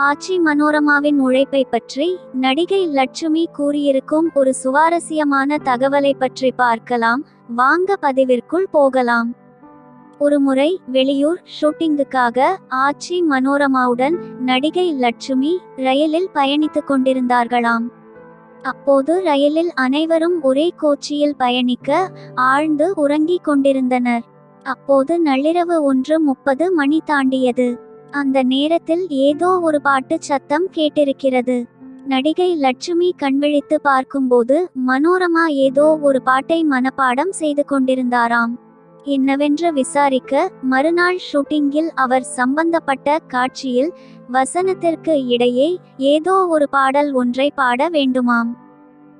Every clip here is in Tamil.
ஆச்சி மனோரமாவின் உழைப்பை பற்றி நடிகை லட்சுமி கூறியிருக்கும் ஒரு சுவாரஸ்யமான தகவலை பற்றி பார்க்கலாம். வாங்க பதிவிற்குள் போகலாம். ஒருமுறை வெளியூர் ஷூட்டிங்குக்காக ஆச்சி மனோரமாவுடன் நடிகை லட்சுமி ரயிலில் பயணித்துக் கொண்டிருந்தார்களாம். அப்போது ரயிலில் அனைவரும் ஒரே கோச்சியில் பயணிக்க ஆழ்ந்து உறங்கிக் கொண்டிருந்தனர். அப்போது நள்ளிரவு ஒன்று முப்பது மணி தாண்டியது. அந்த நேரத்தில் ஏதோ ஒரு பாட்டு சத்தம் கேட்டிருக்கிறது. நடிகை லட்சுமி கண்விழித்து பார்க்கும்போது மனோரமா ஏதோ ஒரு பாட்டை மனப்பாடம் செய்து கொண்டிருந்தாராம். என்னவென்று விசாரிக்க மறுநாள் ஷூட்டிங்கில் அவர் சம்பந்தப்பட்ட காட்சியில் வசனத்திற்கு இடையே ஏதோ ஒரு பாடல் ஒன்றை பாட வேண்டுமாம்.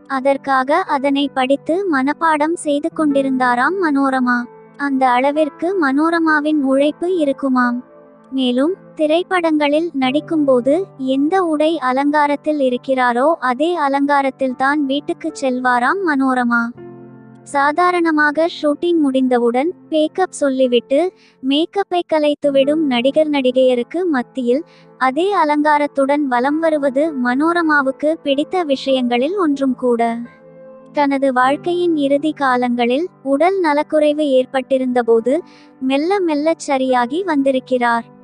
அதற்காக அதனை படித்து மனப்பாடம் செய்து கொண்டிருந்தாராம் மனோரமா. அந்த அளவிற்கு மனோரமாவின் உழைப்பு இருக்குமாம். மேலும் திரைப்படங்களில் நடிக்கும்போது எந்த உடை அலங்காரத்தில் இருக்கிறாரோ அதே அலங்காரத்தில் தான் வீட்டுக்கு செல்வாராம் மனோரமா. சாதாரணமாக ஷூட்டிங் முடிந்தவுடன் பேக்கப் சொல்லிவிட்டு மேக்கப்பை கலைத்துவிடும் நடிகர் நடிகையருக்கு மத்தியில் அதே அலங்காரத்துடன் வலம் வருவது மனோரமாவுக்கு பிடித்த விஷயங்களில் ஒன்றும் கூட. தனது வாழ்க்கையின் இறுதி காலங்களில் உடல் நலக்குறைவு ஏற்பட்டிருந்தபோது மெல்ல மெல்லச் சரியாகி வந்திருக்கிறார்.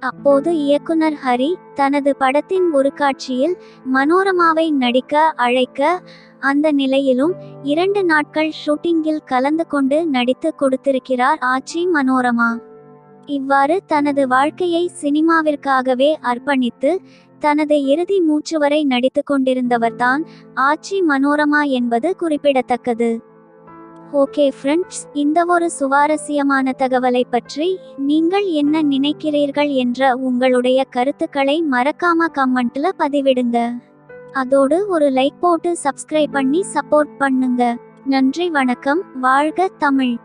அப்போது இயக்குனர் ஹரி தனது படத்தின் ஒரு காட்சியில் மனோரமாவை நடிக்க அழைக்க அந்த நிலையிலும் இரண்டு நாட்கள் ஷூட்டிங்கில் கலந்து கொண்டு நடித்து கொடுத்திருக்கிறார் ஆச்சி மனோரமா. இவ்வாறு தனது வாழ்க்கையை சினிமாவிற்காகவே அர்ப்பணித்து தனது இறுதி மூச்சு வரை நடித்து கொண்டிருந்தவர்தான் ஆச்சி மனோரமா என்பது குறிப்பிடத்தக்கது. ஓகே ஃப்ரெண்ட்ஸ் இந்த ஒரு சுவாரஸ்யமான தகவலை பற்றி நீங்கள் என்ன நினைக்கிறீர்கள் என்ற உங்களுடைய கருத்துக்களை மறக்காம கமெண்ட்ல பதிவிடுங்க. அதோடு ஒரு லைக் போட்டு சப்ஸ்கிரைப் பண்ணி சப்போர்ட் பண்ணுங்க. நன்றி வணக்கம் வாழ்க தமிழ்.